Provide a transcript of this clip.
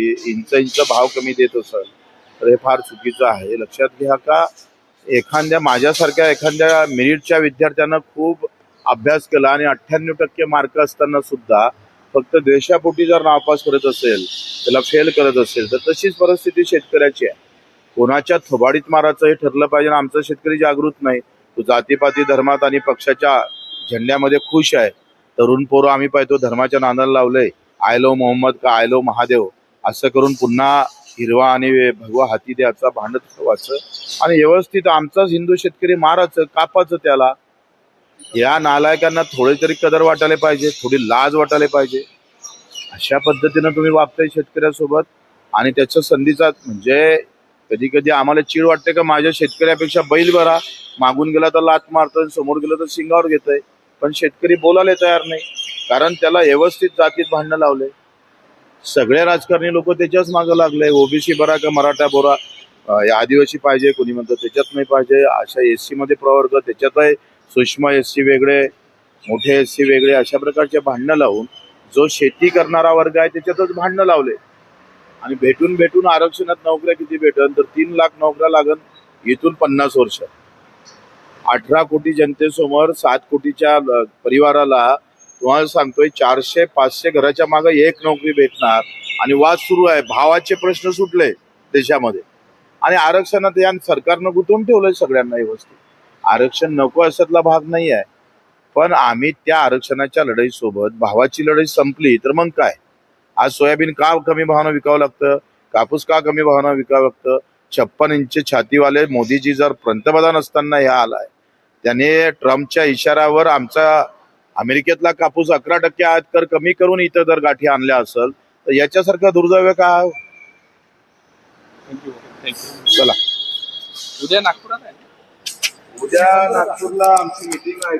Inch inch भाव कमी देत असेल तर हे फार चुकीचं आहे. लक्षात घ्या का एखाद्या माझ्यासारख्या एखाद्या मेरिटच्या विद्यार्थ्यानं खूप अभ्यास केला आणि अठ्ठ्याण्णव टक्के मार्क असताना सुद्धा फक्त द्वेषापोटी जर नापास करत असेल त्याला फेल करत असेल तर तशीच परिस्थिती शेतकऱ्याची आहे. कोणाच्या थोबाडीत मारायचं हे ठरलं पाहिजे आणि आमचा शेतकरी जागृत नाही. तो जातीपाती धर्मात आणि पक्षाच्या झेंड्यामध्ये खुश आहे. तरुण पोरं आम्ही पाहतो धर्माच्या नादाला लावलंय. आयलो मोहम्मद का आयलो महादेव. असं करून पुन्हा हिरवा आणि भगवा हाती द्यायचा भांडत ठेवायचं. आणि व्यवस्थित आमचाच हिंदू शेतकरी मारायचं कापायचं त्याला. या नालायकांना थोडी तरी कदर वाटायला पाहिजे थोडी लाज वाटायला पाहिजे. अशा पद्धतीनं तुम्ही वागताय शेतकऱ्यासोबत. आणि त्याच्या संधीचा म्हणजे कधी कधी आम्हाला चीड वाटते का माझ्या शेतकऱ्यापेक्षा बैल बरा मागून गेला तर लात मारतोय समोर गेलं तर शिंगावर घेतोय. पण शेतकरी बोलायला तयार नाही. कारण त्याला व्यवस्थित जातीत भांडणं लावले. सगळे राजकारणी लोक त्याच्याच मागं लागले. ओबीसी बरा का मराठा बोरा? या आदिवासी पाहिजे कोणी म्हणतं त्याच्यात नाही पाहिजे. अशा एसमध्ये प्रवर्ग त्याच्यात आहे सूक्ष्म एस सी वेगळे मोठे एस सी वेगळे अशा प्रकारचे भांडणं लावून जो शेती करणारा वर्ग आहे त्याच्यातच भांडणं लावले. आणि भेटून भेटून आरक्षणात नोकऱ्या किती भेटन? तर तीन लाख नोकऱ्या लागन. इथून पन्नास वर्ष. अठरा कोटी जनतेसमोर सात कोटीच्या परिवाराला तुम्हाला सांगतोय चारशे पाचशे घराच्या मागे एक नोकरी भेटणार. आणि वाद सुरू आहे. भावाचे प्रश्न सुटले देशामध्ये. आणि आरक्षणात या सरकारनं गुंतवून ठेवलंय सगळ्यांना व्यवस्थित आरक्षण नको असतला भाग नाही आहे. पण आम्ही त्या आरक्षणाच्या लढाईसोबत भावाची लढाई संपली तर मग काय? आज सोयाबीन का कमी भावानं विकावं लागतं? कापूस का कमी भावानं विकावं लागतं? छप्पन इंच छातीवाले मोदीजी जर पंतप्रधान असताना ह्या आलाय त्याने ट्रम्पच्या इशाऱ्यावर आमचा अमेरिकेतला कापूस अकरा टक्के आयात कर कमी करून इथं जर गाठी आणल्या असेल तर याच्यासारखं दुर्दैव थँक्यू चला. उद्या नागपुरात आहे? उद्या नागपूरला आमची मिटिंग आहे.